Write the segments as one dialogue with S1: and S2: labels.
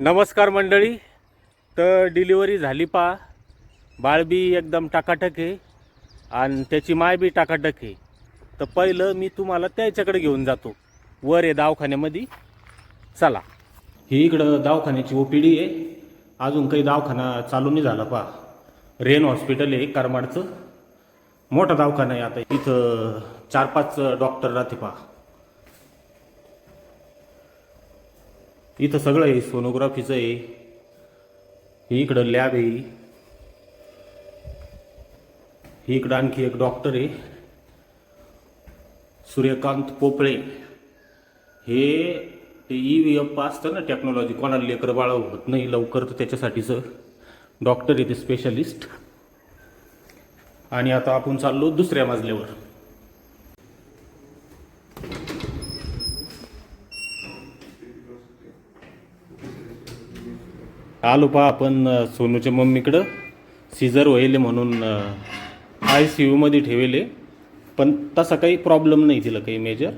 S1: नमस्कार मंडळी. तर डिलिव्हरी झाली पा बाळबी एकदम टाकाटक आहे आणि त्याची माय बी टाकाटक आहे. तर पहिलं मी तुम्हाला त्याच्याकडे घेऊन जातो. वर आहे दवाखान्यामध्ये. चला. ही इकडं दवाखान्याची ओ पी डी आहे. अजून काही दवाखाना चालू नाही झाला पा रेन हॉस्पिटल आहे करमाडचं. मोठा दवाखाना आहे आता. इथं चार पाच डॉक्टर राहते पा इथं सगळं आहे सोनोग्राफीचं आहे. ही इकडं लॅब आहे. ही इकडं आणखी एक डॉक्टर आहे. सूर्यकांत पोपळे. हे ते ई व्ही एफ असतं ना टेक्नॉलॉजी कोणाला लेकरं बाळा होत नाही लवकर तर त्याच्यासाठीचं डॉक्टर आहे ते स्पेशलिस्ट आणि आता आपण चाललो दुसऱ्या मजल्यावर. आलो पहा आपण सोनूच्या मम्मीकडं. सीझर व्हायले म्हणून आय सी यूमध्ये ठेवले. पण तसा काही प्रॉब्लेम नाही तिला काही मेजर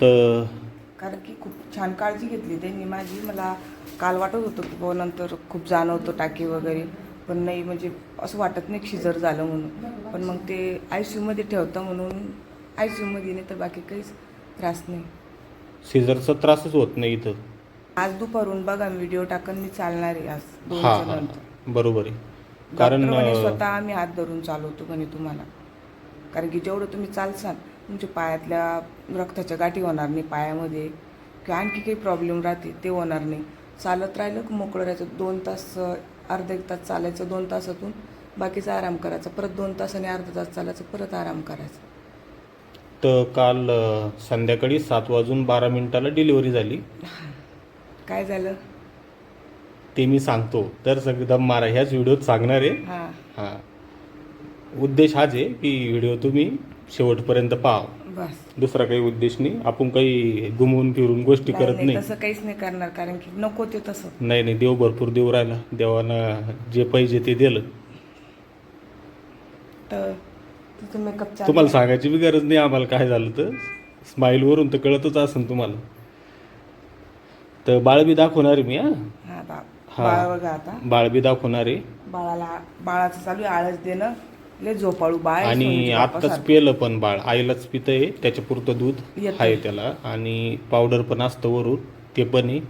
S1: तर
S2: कारण की खूप छान काळजी घेतली त्यांनी माझी. मला काल वाटत होतं की बुवा नंतर खूप जाणवतं टाके वगैरे. पण नाही म्हणजे असं वाटत नाही शिजर झालं म्हणून. पण मग ते आय सी यूमध्ये ठेवतं म्हणून आय सी यूमध्ये नाही तर बाकी काहीच त्रास नाही.
S1: सीझरचा त्रासच होत नाही इथं.
S2: आज दुपारून बघा व्हिडिओ टाकून मी चालणार आहे आज.
S1: हा
S2: दोनच्या
S1: हा.
S2: नंतर
S1: बरोबर आहे. कारण
S2: डॉक्टर म्हणे
S1: अ,
S2: स्वतः आम्ही हात धरून चालवतो म्हणे तुम्हाला. कारण की जेवढं तुम्ही चालसाल तुमच्या पायातल्या रक्ताच्या गाठी होणार नाही पायामध्ये. किंवा आणखी काही प्रॉब्लेम राहते ते होणार नाही. चालत राहिलं की मोकळं राहायचं. दोन तास अ, अर्धा एक तास चालायचं दोन तासातून बाकीचा आराम करायचा. परत दोन तास आणि अर्धा तास चालायचं परत आराम करायचा.
S1: तर काल अ, संध्याकाळी सात वाजून बारा मिनिटाला डिलिव्हरी झाली.
S2: काय झालं?
S1: ते मी सांगतो. तर दम मारा. ह्याच व्हिडिओत सांगणार आहे.
S2: हां.
S1: हां. उद्देश हाच आहे की व्हिडिओ तुम्ही शेवटपर्यंत पहा.
S2: बस.
S1: दुसरा काही उद्देश नाही. आपण काही घुमवून फिरून गोष्टी
S2: नाही,
S1: करत
S2: नाही,
S1: नाही.
S2: तसं काहीच नाही करणार. कारण की नको ते तसं.
S1: नाही नाही देव भरपूर देव राहिला. देवानं जे पाहिजे ते दिलं.
S2: तर तुझं मेकअप
S1: तुम्हाला सांगायची बी गरज नाही आम्हाला काय झालं तर. स्माईलवरून तर कळतच असेल तुम्हाला. तर बाळ बी दाखवणार आहे मी हा?
S2: हा बा
S1: हा.
S2: बाळ बघा आता.
S1: बाळ बी दाखवणार आहे.
S2: बाळाला बाळाचं चालू आहे आळस देणं. लय झोपाळू बाळ
S1: आणि आत्ताच. पेलं पण बाळ. आईलाच पितंय त्याच्या पुरतं दूध
S2: येतंय.
S1: आहे त्याला. आणि पावडर पण असतं वरून ते पण आहे.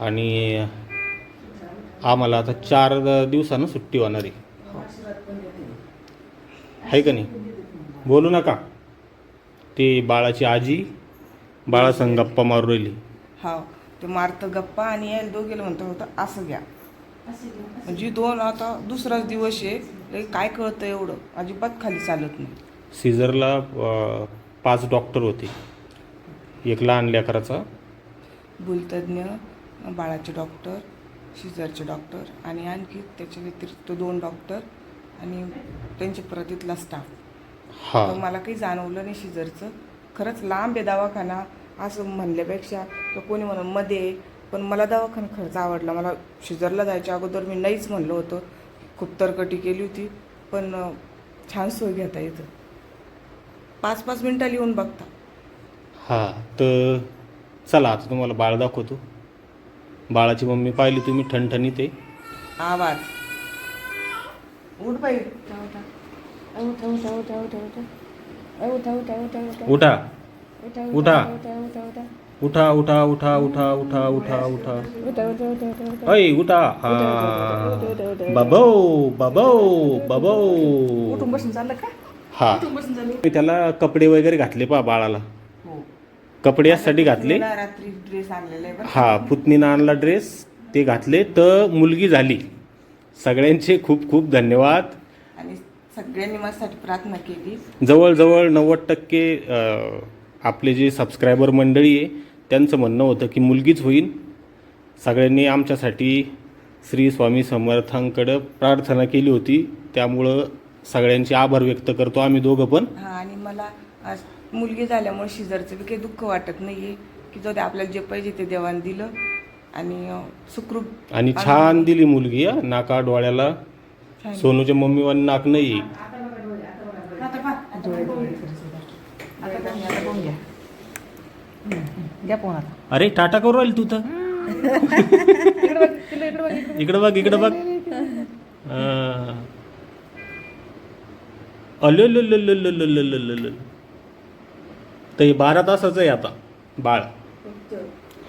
S1: आणि आम्हाला आता चार दिवसानं सुट्टी होणार आहे. आहे का नाही? बोलू नका. ते बाळाची आजी बाळासंग गप्पा मारू राहिली.
S2: हा ते मारतं गप्पा आणि यायला दोघेला म्हणतो होतं असं घ्या. म्हणजे दोन आता दुसराच दिवस आहे काय कळतं एवढं? अजिबात खाली चालत नाही.
S1: सीझरला पाच डॉक्टर होते. एक लहान लेकराचा
S2: भूलतज्ञ बाळाचे डॉक्टर शिजरचे डॉक्टर आणि आणखी त्याच्या व्यतिरिक्त दोन डॉक्टर आणि त्यांच्या परत इथला स्टाफ.
S1: हा.
S2: तर मला काही जाणवलं नाही शिजरचं खरंच लांब आहे दवाखाना. असं म्हणल्यापेक्षा तर कोणी म्हणून मध्ये. पण मला दवाखाना खरंच आवडला. मला शिजरला जायच्या अगोदर मी नाहीच म्हणलं होतं. खूप तरकटी केली होती. पण छान सोय घेता येतं. पाच पाच मिनटाला येऊन बघता.
S1: हा तर चला आता तुम्हाला बाळ दाखवतो. बाळाची मम्मी पाहिली तुम्ही ठणठणीत आहे.
S2: आवाज उठ बाई.
S1: उठा उठा उठा उठा उठा उठा. उठा उठा उठा अय उठा. हा बाबो बाबो बाबो
S2: उठून बसून चाललं का
S1: हा
S2: उठून बसून चाललं
S1: मी त्याला कपडे वगैरे घातले पा बाळाला
S2: हो
S1: कपडे यासाठी घातले
S2: मला रात्री ड्रेस आणलेला आहे बरं
S1: हा पुतणीनं आणला ड्रेस ते घातले तर मुलगी झाली सगळ्यांचे खूप खूप धन्यवाद
S2: आणि सगळ्यांनी माझ्यासाठी प्रार्थना केली
S1: जवळजवळ नव्वद टक्के आपले जे सबस्क्रायबर मंडळी आहे त्यांचं म्हणणं होतं की मुलगीच होईल सगळ्यांनी आमच्यासाठी श्री स्वामी समर्थांकडं प्रार्थना केली होती. त्यामुळं सगळ्यांचे आभार व्यक्त करतो आम्ही दोघं पण.
S2: हा आणि मला आज मुलगी झाल्यामुळे शिजरचं बी काही दुःख वाटत नाहीये की जाऊ दे आपल्याला जे पाहिजे ते देवाने दिलं. आणि अं, सुखरूप
S1: आणि छान दिली मुलगी हा. नाका डोळ्याला. सोनूच्या मम्मीवानी नाक नाही
S2: आता घ्या. घ्या फोन आता.
S1: अरे टाटा करू राहील तू तर. इकडे बघ इकडे बघ अलो लो लो लो लो लो लो लो लो लो. तर हे बारा तासाचं आहे आता बाळ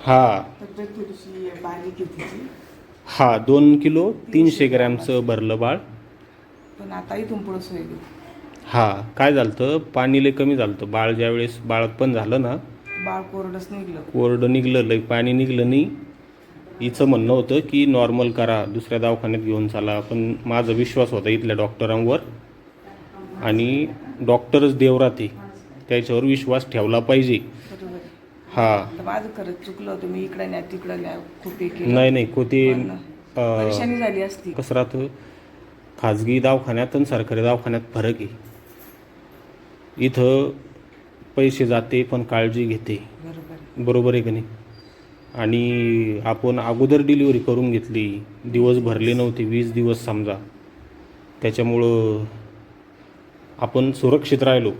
S1: हा हा दोन किलो तीनशे ग्रॅमचं भरलं बाळ
S2: पण आता इथून पुढं सोय
S1: हा काय झालं पाणी लय कमी झालं बाळ ज्यावेळेस बाळात पण झालं ना
S2: बाळ कोरडच निघलं.
S1: कोरडं निघलं लय पाणी निघलं नाही. हिचं म्हणणं होतं की नॉर्मल करा दुसऱ्या दवाखान्यात घेऊन चाला. पण माझा विश्वास होता इथल्या डॉक्टरांवर आणि डॉक्टरच देवराते त्याच्यावर विश्वास ठेवला पाहिजे. हा.
S2: माझं खरंच चुकलं होतं. मी इकडं न्या तिकडं न्या खूप हे केलं.
S1: नाही नाही कोते
S2: पण परेशानी झाली असती.
S1: कसं राहतं? खाजगी दवाखान्यात आणि सरकारी दवाखान्यात फरक आहे. इथं पैसे जाते पण काळजी घेते.
S2: बरोबर आहे.
S1: बरोबर आहे की नाही? आणि आपण अगोदर डिलिव्हरी करून घेतली दिवस भरले नव्हते वीस दिवस समजा. त्याच्यामुळं आपण सुरक्षित राहिलो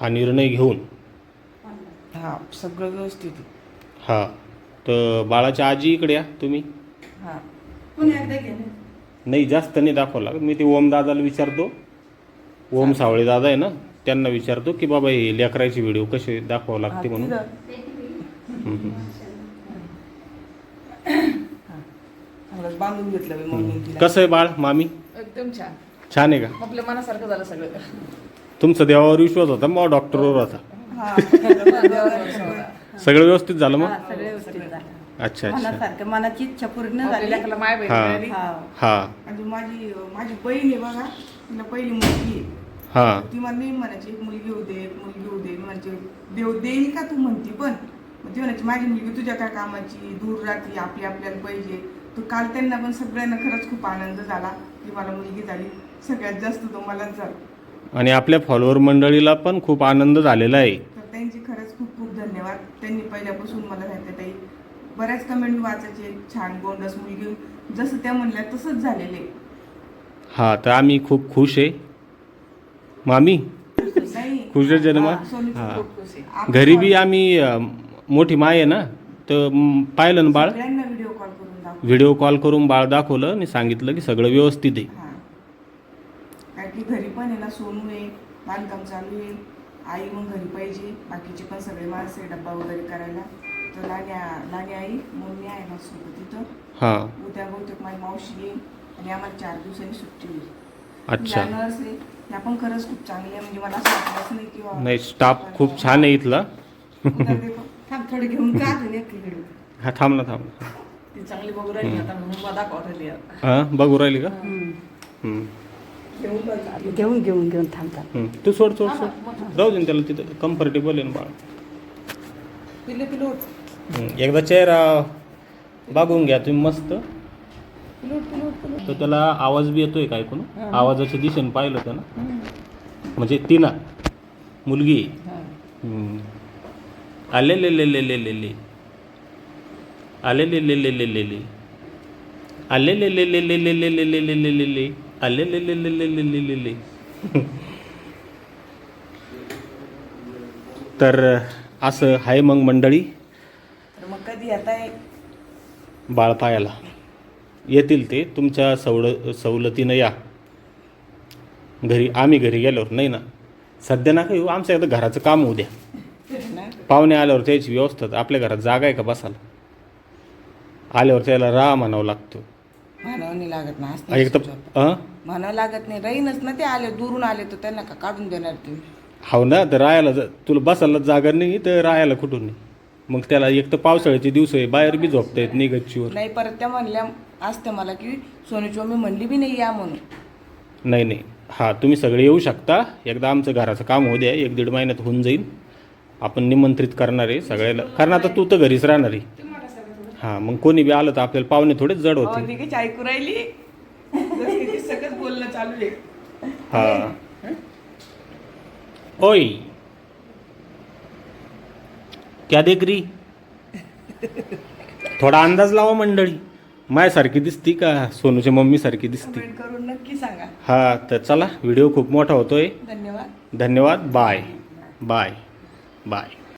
S1: हा निर्णय घेऊन.
S2: हा सगळं व्यवस्थित आहे.
S1: हा तर बाळाच्या आजी इकडे या तुम्ही.
S2: हा.
S1: नाही जास्त नाही दाखवावं लागत. मी ते ओम दादाला विचारतो. ओम सावळे दादा आहे ना? त्यांना विचारतो की बाबा हे लेकराचे व्हिडिओ कसे दाखवावं लागते म्हणून?
S2: बांधून घेतलं मी तिला.
S1: कसं आहे बाळ मामी?
S2: एकदम छान.
S1: छान आहे का?
S2: आपल्या मनासारखं झालं सगळं.
S1: तुमचा देवावर विश्वास होता मग डॉक्टरवर होता.
S2: हा.
S1: सगळं व्यवस्थित झालं मग?
S3: हा, सगळे व्यवस्थित झालं.
S1: अच्छा अच्छा.
S3: मनासारखं मनाची इच्छा पूर्ण
S2: आपल्या
S3: झाली.
S2: लेकाला माय बहीण
S1: हा.
S2: मिळाली.
S3: हा.
S1: हा
S2: आणि माझी माझी बहीण आहे बघा. तिला पहिली मुलगी आहे.
S1: हा.
S2: ती मला नेहमी म्हणायची एक मुलगी होऊ दे एक मुलगी होऊ दे. मी म्हणायचे देव देईल का तू? म्हणती पण. मग ती म्हणायची माझी मुलगी तुझ्या काय कामाची दूर राहते आपली आपल्याला पाहिजे. तर काल त्यांना पण सगळ्यांना खरंच खूप आनंद झाला की मला मुलगी झाली. सगळ्यात जास्त तो मलाच झाला.
S1: आणि आपल्या फॉलोअर मंडळीला पण खूप आनंद झालेला आहे.
S2: तर त्यांची खरंच खूप खूप धन्यवाद. त्यांनी पहिल्यापासून मला सांगितलं ताई बऱ्याच कमेंट वाचायचे छान गोंडस मुलगी जसं त्या म्हणल्या तसंच झालेले
S1: हा तर आम्ही खूप खुश आहे. मामी?
S2: नाही
S1: खुश आहे जन्म? हा. घरी बी आम्ही मोठी माय आहे ना तर पाहिलं ना बाळ?
S2: व्हिडिओ कॉल करून दाखव
S1: व्हिडिओ कॉल करून बाळ दाखवलं आणि सांगितलं की सगळं व्यवस्थित आहे.
S2: कारण की घरी पण आहे ना सोनू आहे बांधकाम चालू आहे आई मग घरी पाहिजे बाकीचे पण सगळे माणसं आहे डब्बा वगैरे करायला. तर लाण्या लाणी आई मम्मी आहे ना सोबत तिथं.
S1: हा.
S2: उद्या बहुतेक माझी मावशी येईल आणि आम्हाला चार दिवसांनी सुट्टी होईल.
S1: अच्छा.
S2: त्या पण खरंच खूप चांगल्या आहे. म्हणजे मला असं वाटलंच नाही
S1: स्टाफ खूप छान आहे इथला
S3: थांब थोडं घेऊन का
S1: हा थांब ना थांब ना.
S2: ती चांगली बघू राहिली आता म्हणून मला.
S1: हा बघू राहिली का
S3: हम्म.
S2: घेऊन.
S3: घेऊन घेऊन घेऊन थांबतात
S1: हम्म. तू सोड सोड सोड राहू दे ना त्याला तिथं कम्फर्टेबल आहे ना बाळ
S2: पिल्ले पिल्ले उठ.
S1: हम्म. एकदा चेहरा बघून घ्या तुम्ही मस्त तर त्याला आवाज बी येतोय काय कोण आवाजाच्या दिशेने पाहिलं होतं ना म्हणजे ती ना मुलगी.
S2: हा.
S1: आले ले ले ले ले ले ले आले ले ले ले ले ले ले आले ले ले ले ले ले ले ले ले ले ले ले ले आले ले ले ले ले ले ले ले ले तर असं आहे मग मंडळी
S2: मग कधी आता हे
S1: बाळ पायाला येतील ते तुमच्या सवड सवलतीनं या. घरी आम्ही घरी गेल्यावर नाही ना? सध्या नका येऊ आमच्या एकदा घराचं काम होऊ द्या.
S2: ना
S1: पाहुणे आल्यावर त्याची व्यवस्था आपल्या घरात जागा आहे का बसायला? आल्यावर त्याला राहा म्हणावं लागतं.
S2: म्हणावं लागत ना असं
S1: एक तर
S2: नाही? म्हणावं लागत नाही राहीनच ना ते आले दुरून आले तर त्यांना का काढून देणार तुम्ही?
S1: हाव ना तर राहायला जा- तुला बसायला जागा नाही तर राहायला कुठून? नाही मग त्याला एक तर पावसाळ्याचे दिवस आहे बाहेर बी झोपता येत नाही गच्चीवर.
S2: नाही परत त्या म्हणल्या असत्या मला की सोनूची मम्मी म्हणली बी नाही या म्हणून.
S1: नाही नाही. हां तुम्ही सगळे येऊ शकता. एकदा आमचं घराचं काम होऊ द्या. एक दीड महिन्यात होऊन जाईल. आपण निमंत्रित करणार आहे सगळ्याला. कारण आता तू तर घरीच राहणार आहे. हां मग कोणी बी आलं तर आपल्याला पाहुणे थोडेच जड होते
S2: ती ऐकू राहिली? ती सगळंच बोलणं चालू आहे.
S1: हां. ओय. क्या देख रही? थोडा अंदाज लावा मंडळी. मायासारखी दिसती का? सोनूच्या मम्मी सारखी दिसती.
S2: कमेंट करून नक्की सांगा.
S1: हा तर चला व्हिडिओ खूप मोठा होतोय.
S2: धन्यवाद.
S1: धन्यवाद. बाय. बाय. बाय.